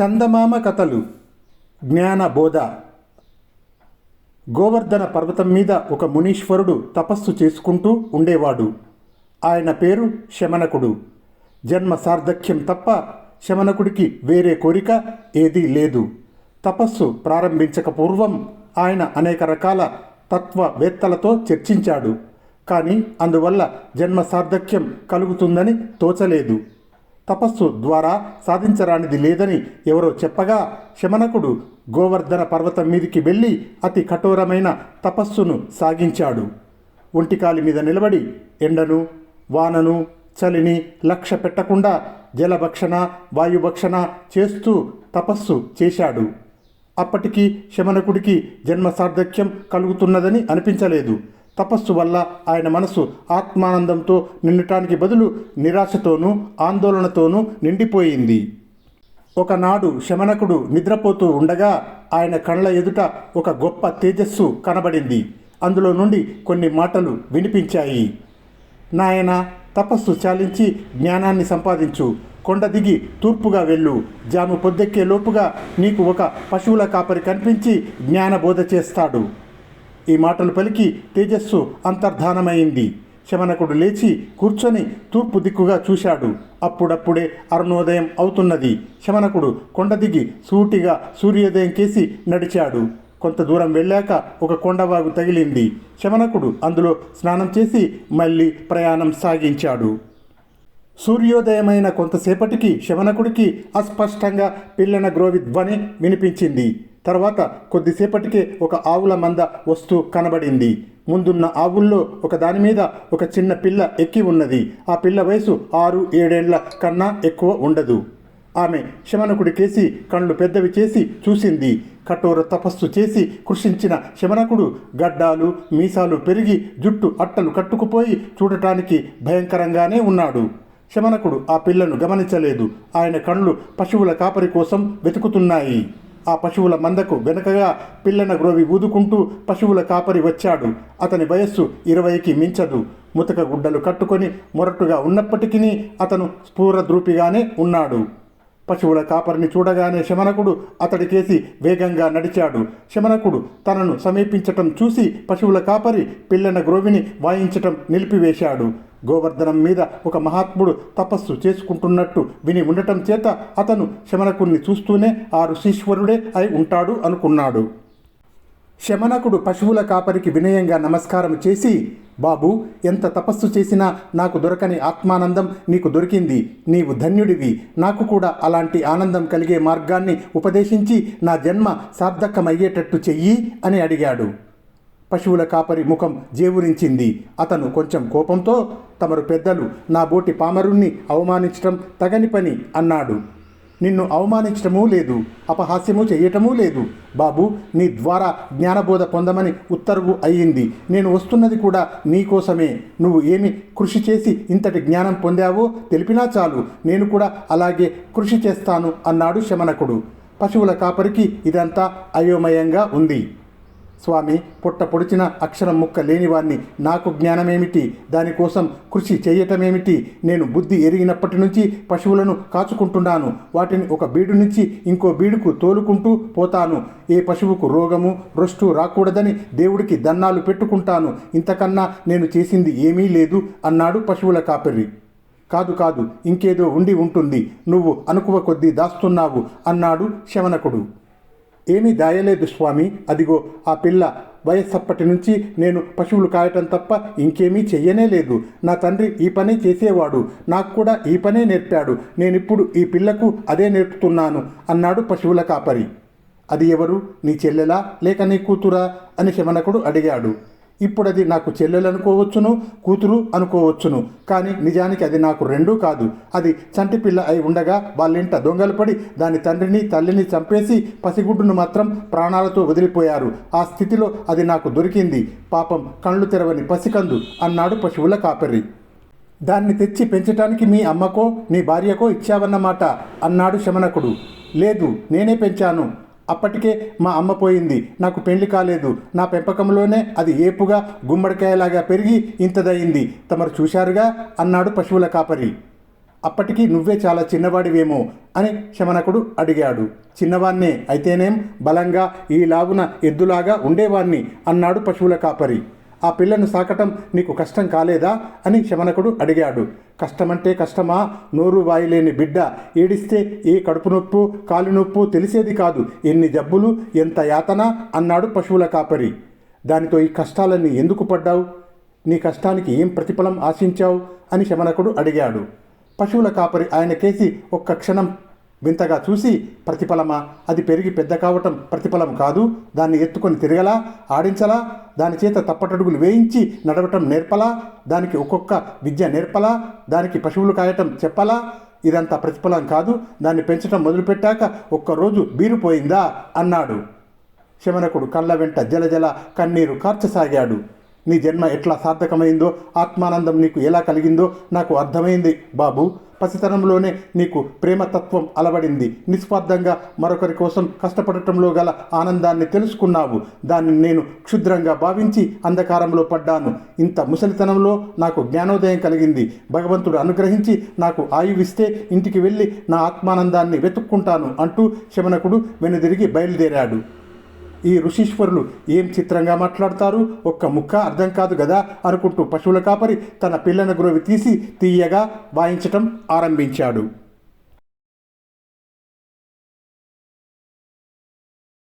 చందమామ కథలు జ్ఞానబోధ గోవర్ధన పర్వతం మీద ఒక మునీశ్వరుడు తపస్సు చేసుకుంటూ ఉండేవాడు. ఆయన పేరు శమనకుడు. జన్మ సార్థక్యం తప్ప శమనకుడికి వేరే కోరిక ఏదీ లేదు. తపస్సు ప్రారంభించక పూర్వం ఆయన అనేక రకాల తత్వవేత్తలతో చర్చించాడు. కానీ అందువల్ల జన్మ సార్థక్యం కలుగుతుందని తోచలేదు. తపస్సు ద్వారా సాధించరానిది లేదని ఎవరో చెప్పగా శమనకుడు గోవర్ధన పర్వతం మీదికి వెళ్ళి అతి కఠోరమైన తపస్సును సాగించాడు. ఒంటికాలి మీద నిలబడి ఎండను వానను చలిని లక్ష్య పెట్టకుండా జలభక్షణ వాయుభక్షణ చేస్తూ తపస్సు చేశాడు. అప్పటికి శమనకుడికి జన్మ సార్థక్యం కలుగుతున్నదని అనిపించలేదు. తపస్సు వల్ల ఆయన మనసు ఆత్మానందంతో నిండటానికి బదులు నిరాశతోనూ ఆందోళనతోనూ నిండిపోయింది. ఒకనాడు శమనకుడు నిద్రపోతూ ఉండగా ఆయన కళ్ళ ఎదుట ఒక గొప్ప తేజస్సు కనబడింది. అందులో నుండి కొన్ని మాటలు వినిపించాయి. నాయన తపస్సు చాలించి జ్ఞానాన్ని సంపాదించు. కొండ దిగి తూర్పుగా వెళ్ళు. జాము పొద్దెక్కే లోపుగా నీకు ఒక పశువుల కాపరి కనిపించి జ్ఞానబోధ చేస్తాడు. ఈ మాటలు పలికి తేజస్సు అంతర్ధానమైంది. శమనకుడు లేచి కూర్చొని తూర్పు దిక్కుగా చూశాడు. అప్పుడప్పుడే అరుణోదయం అవుతున్నది. శమనకుడు కొండ దిగి సూటిగా సూర్యోదయం కేసి నడిచాడు. కొంత దూరం వెళ్ళాక ఒక కొండవాగు తగిలింది. శమనకుడు అందులో స్నానం చేసి మళ్ళీ ప్రయాణం సాగించాడు. సూర్యోదయమైన కొంతసేపటికి శమనకుడికి అస్పష్టంగా పిల్లన గ్రోవి ధ్వని వినిపించింది. తర్వాత కొద్దిసేపటికే ఒక ఆవుల మంద వస్తూ కనబడింది. ముందున్న ఆవుల్లో ఒక దాని మీద ఒక చిన్న పిల్ల ఎక్కి ఉన్నది. ఆ పిల్ల వయసు ఆరు ఏడేళ్ళ కన్నా ఎక్కువ ఉండదు. ఆమె శమనకుడి కేసి కళ్ళు పెద్దవి చేసి చూసింది. కఠోర తపస్సు చేసి కృషించిన శమనకుడు గడ్డాలు మీసాలు పెరిగి జుట్టు అట్టలు కట్టుకుపోయి చూడటానికి భయంకరంగానే ఉన్నాడు. శమనకుడు ఆ పిల్లను గమనించలేదు. ఆయన కళ్ళు పశువుల కాపరి కోసం వెతుకుతున్నాయి. ఆ పశువుల మందకు వెనుకగా పిల్లన గ్రోవి ఊదుకుంటూ పశువుల కాపరి వచ్చాడు. అతని వయస్సు ఇరవైకి మించదు. ముతక గుడ్డలు కట్టుకొని మొరటుగా ఉన్నప్పటికీ అతను స్ఫూరద్రూపిగానే ఉన్నాడు. పశువుల కాపరిని చూడగానే శమనకుడు అతడికేసి వేగంగా నడిచాడు. శమనకుడు తనను సమీపించటం చూసి పశువుల కాపరి పిల్లన గ్రోవిని వాయించటం నిలిపివేశాడు. గోవర్ధనం మీద ఒక మహాత్ముడు తపస్సు చేసుకుంటున్నట్టు విని ఉండటం చేత అతను శమనకుణ్ణి చూస్తూనే ఆ ఋషీశ్వరుడే అయి ఉంటాడు అనుకున్నాడు. శమనకుడు పశువుల కాపరికి వినయంగా నమస్కారం చేసి బాబు ఎంత తపస్సు చేసినా నాకు దొరకని ఆత్మానందం నీకు దొరికింది. నీవు ధన్యుడివి. నాకు కూడా అలాంటి ఆనందం కలిగే మార్గాన్ని ఉపదేశించి నా జన్మ సార్థకమయ్యేటట్టు చెయ్యి అని అడిగాడు. పశువుల కాపరి ముఖం జేవురించింది. అతను కొంచెం కోపంతో తమరు పెద్దలు నా బోటి పామరుణ్ణి అవమానించటం తగని పని అన్నాడు. నిన్ను అవమానించటమూ లేదు అపహాస్యము చేయటమూ లేదు. బాబు నీ ద్వారా జ్ఞానబోధ పొందమని ఉత్తర్వు అయ్యింది. నేను వస్తున్నది కూడా నీకోసమే నువ్వు ఏమి కృషి చేసి ఇంతటి జ్ఞానం పొందావో తెలిపినా చాలు. నేను కూడా అలాగే కృషి చేస్తాను అన్నాడు శమనకుడు. పశువుల కాపరికి ఇదంతా అయోమయంగా ఉంది. స్వామి పుట్ట పొడిచిన అక్షరం ముక్క లేనివాణ్ణి నాకు జ్ఞానమేమిటి? దానికోసం కృషి చేయటమేమిటి? నేను బుద్ధి ఎరిగినప్పటి నుంచి పశువులను కాచుకుంటున్నాను. వాటిని ఒక బీడు నుంచి ఇంకో బీడుకు తోలుకుంటూ పోతాను. ఏ పశువుకు రోగము రొష్టు రాకూడదని దేవుడికి దన్నాలు పెట్టుకుంటాను. ఇంతకన్నా నేను చేసింది ఏమీ లేదు అన్నాడు పశువుల కాపరి. కాదు కాదు ఇంకేదో ఉండి ఉంటుంది. నువ్వు అనుకువ కొద్దీ దాస్తున్నావు అన్నాడు శవనకుడు. ఏమీ దాయలేదు స్వామి. అదిగో ఆ పిల్ల వయస్సప్పటి నుంచి నేను పశువులు కాయటం తప్ప ఇంకేమీ చెయ్యనే లేదు. నా తండ్రి ఈ పనే చేసేవాడు. నాకు కూడా ఈ పనే నేర్పాడు. నేనిప్పుడు ఈ పిల్లకు అదే నేర్పుతున్నాను అన్నాడు పశువుల కాపరి. అది ఎవరు? నీ చెల్లెలా? లేక నీ కూతురా? అని శమనకుడు అడిగాడు. ఇప్పుడు అది నాకు చెల్లెలు అనుకోవచ్చును కూతురు అనుకోవచ్చును. కానీ నిజానికి అది నాకు రెండూ కాదు. అది చంటి పిల్ల అయి ఉండగా వాళ్ళింట దొంగలు పడి దాని తండ్రిని తల్లిని చంపేసి పసిగుడ్డును మాత్రం ప్రాణాలతో వదిలిపోయారు. ఆ స్థితిలో అది నాకు దొరికింది. పాపం కళ్ళు తెరవని పసికందు అన్నాడు పశువుల కాపరి. దాన్ని తెచ్చి పెంచటానికి మీ అమ్మకో నీ భార్యకో ఇచ్చావన్నమాట అన్నాడు శమనకుడు. లేదు నేనే పెంచాను. అప్పటికే మా అమ్మ పోయింది. నాకు పెళ్ళి కాలేదు. నా పెంపకంలోనే అది ఏపుగా గుమ్మడికాయలాగా పెరిగి ఇంతదయింది. తమరు చూశారుగా? అన్నాడు పశువుల కాపరి. అప్పటికి నువ్వే చాలా చిన్నవాడివేమో అని శమనకుడు అడిగాడు. చిన్నవాన్నే అయితేనేం బలంగా ఈ లాగున ఎద్దులాగా ఉండేవాణ్ణి అన్నాడు పశువుల కాపరి. ఆ పిల్లను సాకటం నీకు కష్టం కాలేదా అని శమనకుడు అడిగాడు. కష్టమంటే కష్టమా? నోరు వాయిలేని బిడ్డ ఏడిస్తే ఏ కడుపు నొప్పు కాలు నొప్పు తెలిసేది కాదు. ఎన్ని జబ్బులు ఎంత యాతన అన్నాడు పశువుల కాపరి. దానితో ఈ కష్టాలన్నీ ఎందుకు పడ్డావు? నీ కష్టానికి ఏం ప్రతిఫలం ఆశించావు? అని శమనకుడు అడిగాడు. పశువుల కాపరి ఆయన కేసి ఒక్క క్షణం వింతగా చూసి ప్రతిఫలమా? అది పెరిగి పెద్ద కావటం ప్రతిఫలం కాదు. దాన్ని ఎత్తుకొని తిరగలా ఆడించలా దాని చేత తప్పటడుగులు వేయించి నడవటం నేర్పలా దానికి ఒక్కొక్క విద్య నేర్పలా దానికి పశువులు కాయటం చెప్పలా. ఇదంతా ప్రతిఫలం కాదు. దాన్ని పెంచటం మొదలుపెట్టాక ఒక్కరోజు బీరుపోయిందా అన్నాడు. శమనకుడు కళ్ళ వెంట జలజల కన్నీరు కార్చసాగాడు. నీ జన్మ ఎట్లా సార్థకమైందో ఆత్మానందం నీకు ఎలా కలిగిందో నాకు అర్థమైంది బాబు. పసితనంలోనే నీకు ప్రేమతత్వం అలవడింది. నిస్వార్థంగా మరొకరి కోసం కష్టపడటంలో గల ఆనందాన్ని తెలుసుకున్నావు. దాన్ని నేను క్షుద్రంగా భావించి అంధకారంలో పడ్డాను. ఇంత ముసలితనంలో నాకు జ్ఞానోదయం కలిగింది. భగవంతుడు అనుగ్రహించి నాకు ఆయువిస్తే ఇంటికి వెళ్ళి నా ఆత్మానందాన్ని వెతుక్కుంటాను అంటూ శమనకుడు వెనుదిరిగి బయలుదేరాడు. ఈ ఋషీశ్వరులు ఏం చిత్రంగా మాట్లాడతారు? ఒక్క ముక్క అర్థం కాదు కదా అనుకుంటూ పశువుల కాపరి తన పిల్లన గురవి తీసి తీయగా వాయించటం ఆరంభించాడు.